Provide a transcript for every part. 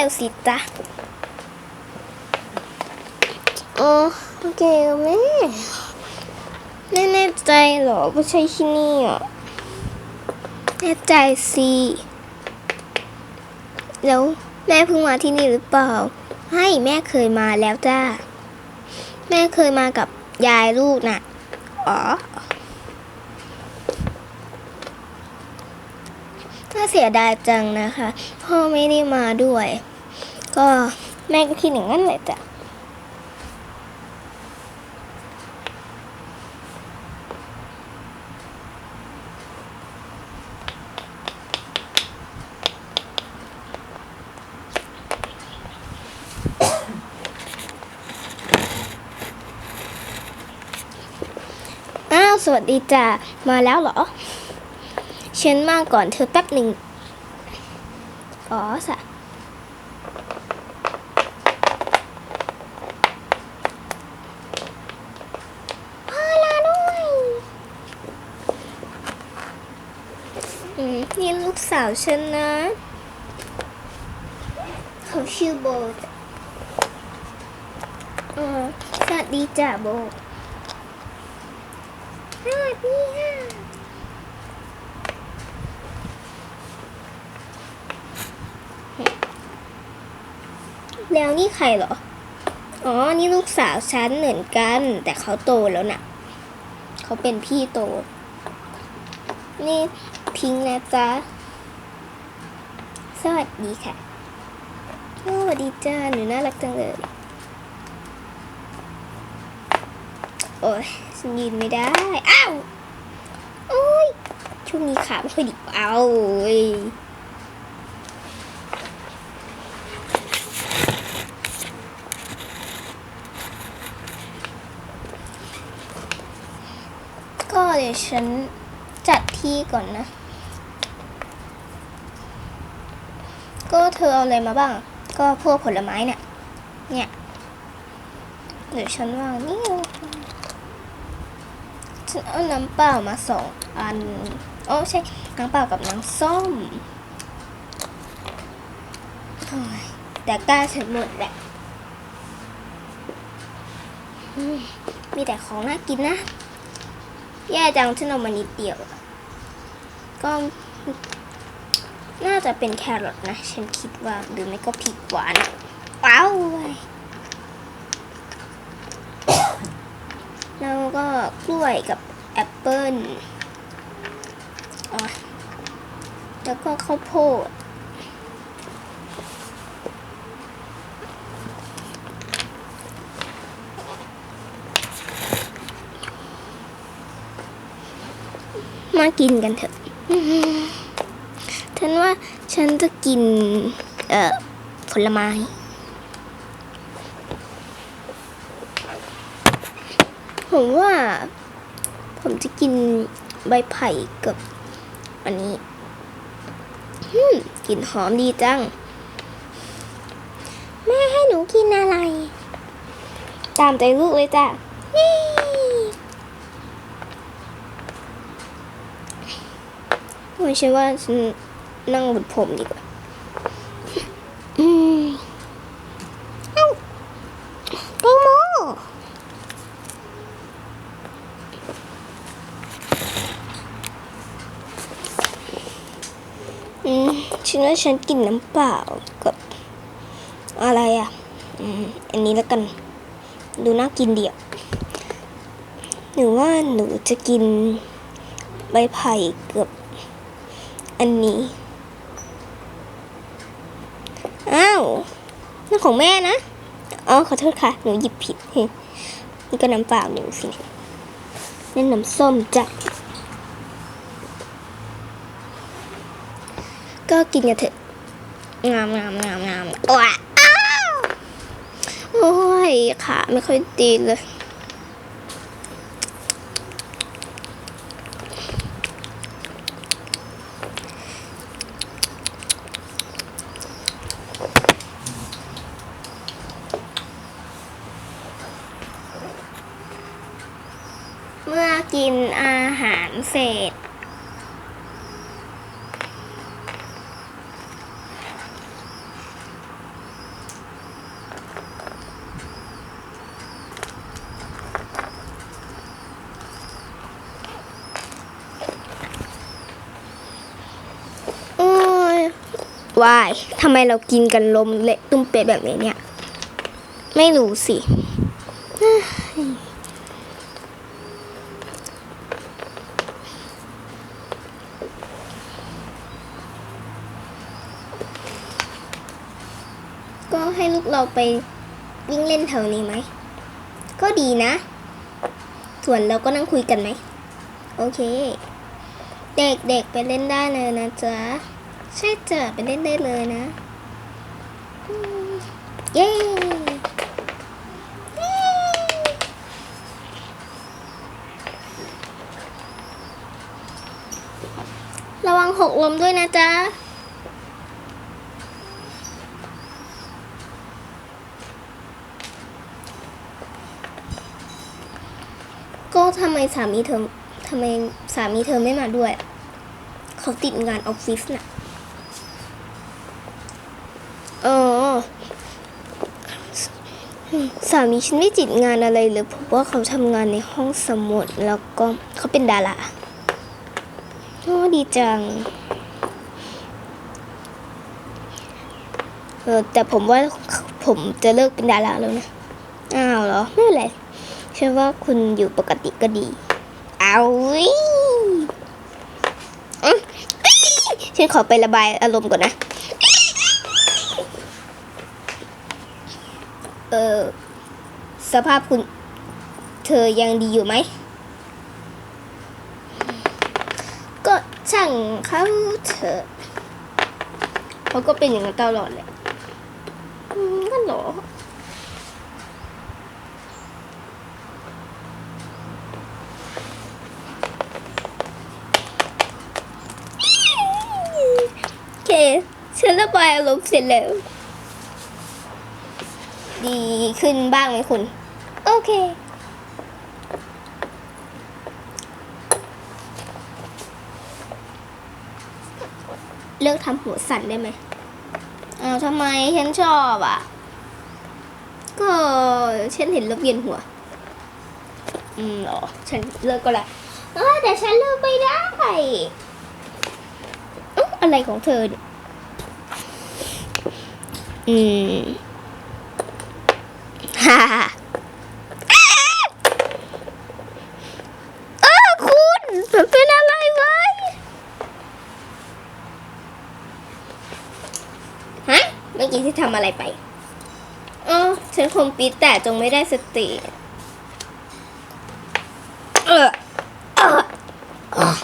เร็วสิจ๊ะโอ้โอเคแม่แม่แน่ใจเหรอว่าใช่ที่นี่อะแน่ใจสิแล้วแม่เพิ่งมาที่นี่หรือเปล่าให้แม่เคยมาแล้วจ้า แม่เคยมากับยายลูกน่ะ อ๋อ ถ้าเสียดายจังนะคะ พ่อไม่ได้มาด้วย ก็แม่ก็คิดอย่างนั้นแหละจ้ะอ้าสวัสดีจ้ะ มาแล้วเหรอ ฉันมาก่อนเธอแป๊บหนึ่งอ๋อสะพ่อลาด้วยอืมนี่ลูกสาวฉันนะ เขาชื่อโบจ้ะอ๋อสวัสดีจ้ะโบสวัสดีค่ะ แล้วนี่ใครเหรอ อ๋อ นี่ลูกสาวฉันเหมือนกัน แต่เขาโตแล้วนะ่ะ เขาเป็นพี่โต นี่พิงค์นะจ๊ะ สวัสดีค่ะสวัสดีจ้า หนูน่ารักจังเลย โอ้ยฉันยืนไม่ได้ อ้าว โอ้ย ช่วงนี้ขาไม่ค่อยดีเอาโอ้ย ก็ เดี๋ยวฉันจัดที่ก่อนนะ ก็เธอเอาอะไรมาบ้าง ก็พวกผลไม้เนี่ย เนี่ย เดี๋ยวฉันวางนี่ฉันเอาน้ำเปล่ามาสองอันโอ้ใช่น้ำเปล่ากับน้ำส้มแต่กล้าฉันหมดแหละมีแต่ของน่ากินนะ แย่จังฉันเอามานิดเดียว ก็น่าจะเป็นแครอทนะ ฉันคิดว่าหรือไม่ก็พริกหวานว้าวเว้ยแล้วก็กล้วยกับแอปเปิ้ลอ๋อแล้วก็ข้าวโพด มากินกันเถอะฉันว่าฉันจะกิน เอ่อ ผลไม้ ผมว่า ผมจะกินใบไผ่กับ อันนี้อืมกลิ่นหอมดีจัง แม่ให้หนูกินอะไร ตามใจลูกเลยจ้ะ นี่โอ้ยฉันว่าฉันนั่งบนผมดีกว่าอืมเอ้าแตงโมอืมฉันว่าฉันกินน้ำเปล่ากับอะไรอะ อืม อันนี้แล้วกัน ดูน่ากินเดียวหรือว่าหนูจะกินใบไผ่กับ อันนี้ อ้าวนั่นของแม่นะ อ๋อ ขอโทษค่ะ หนูหยิบผิด นี่ก็น้ำเปล่าหนูสินั่นน้ำส้มจ้ะ ก็กินกันเถอะ งามงามงามงามว้าวโอ้ยขาไม่ค่อยดีเลย เมื่อกินอาหารเสร็จ โอ้ยวายทำไมเรากินกันลมเละตุ้มเป๊ะแบบนี้เนี่ย ไม่รู้สิ ลูกเราไปวิ่งเล่นแถวนี้ไหม ก็ดีนะ ส่วนเราก็นั่งคุยกันไหม โอเค เด็กๆไปเล่นได้เลยนะจ๊ะ ใช่จ้ะไปเล่นได้เลยนะ เย้เย้ระวังหกล้มด้วยนะจ๊ะ ก็ทำไมสามีเธอทำไมสามีเธอไม่มาด้วย เขาติดงานออฟฟิศน่ะอ๋อสามีฉันไม่ติดงานอะไรเลยเพราะว่าเขาทำงานในห้องสมุดแล้วก็เขาเป็นดาราโอ้ดีจังเออแต่ผมว่าผมจะเลิกเป็นดาราแล้วนะ อ้าวเหรอ ไม่เป็นไร เชื่อว่าคุณอยู่ปกติก็ดี เอาวิฉันขอไประบายอารมณ์ก่อนนะ เออสภาพคุณ เธอยังดีอยู่ไหม ก็ช่างเขาเถอะเขาก็เป็นอย่างนั้นตลอดแหละก็เหรอ โอเค ฉันระบายอารมณ์เสร็จแล้ว ดีขึ้นบ้างไหมคุณ โอเค เลิกทำหัวสั่นได้ไหมเอ้าทำไมฉันชอบอะ ก็ฉันเห็นแล้วเวียนหัว อืมเหรอฉันเลิกก็แล้วเออแต่ฉันเลิกไม่ได้ อะอะไรของเธอเนี่ย อืมฮ่าฮ่าเออคุณเป็นอะไรไหมฮะ เมื่อกี้ที่ทำอะไรไปอ๋อฉันคงปีดแต่จงไม่ได้สติ เออเออเออ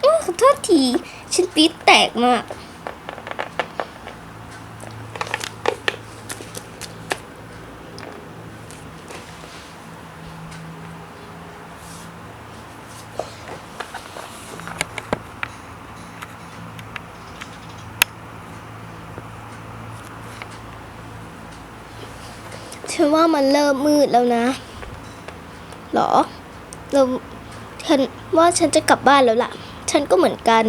โอ้ขอโทษที ฉันปี๊ดแตกมาก ฉันว่ามันเริ่มมืดแล้วนะหรอเราฉันว่าฉันจะกลับบ้านแล้วล่ะ ฉันก็เหมือนกัน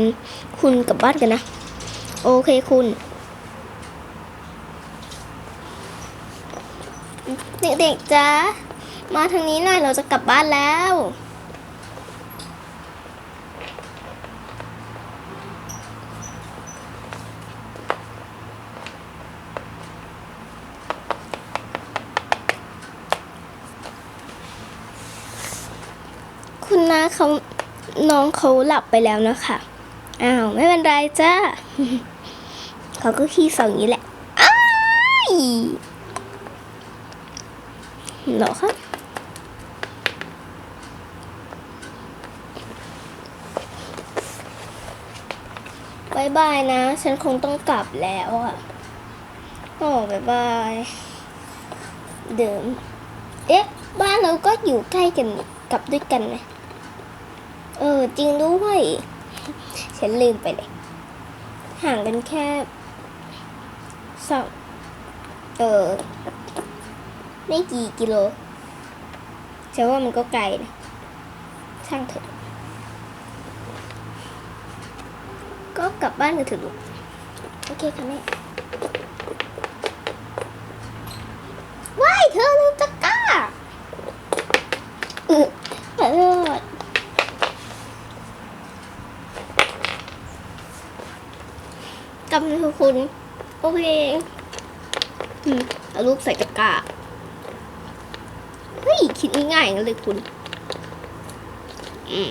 คุณกลับบ้านกันนะ โอเคคุณเด็กๆจ้ามาทางนี้หน่อยเราจะกลับบ้านแล้ว เขาน้องเขาหลับไปแล้วนะคะอ้าวไม่เป็นไรจ้าเขาก็ขี้เสองอย่างนี้แหละอ้ายเหรอคะบายบายนะ ฉันคงต้องกลับแล้วอะโอ้บายบายเดิม เอ๊ะ บ้านเราก็อยู่ใกล้กันกลับด้วยกันไนะ เออ จริงด้วย ฉันลืมไปเลย ห่างกันแค่สองเออไม่กี่กิโลฉันว่ามันก็ไกลนะช่างเถอะ ก็กลับบ้านกันเถอะลูกโอเคค่ะแม่ว้ายเธอลูกตะกร้าเออขอโทษ กำคือคุณ โอเคอืมเอาลูกใส่ตะกร้าเฮ้ย คิดง่ายๆงั้นเลยคุณ อืม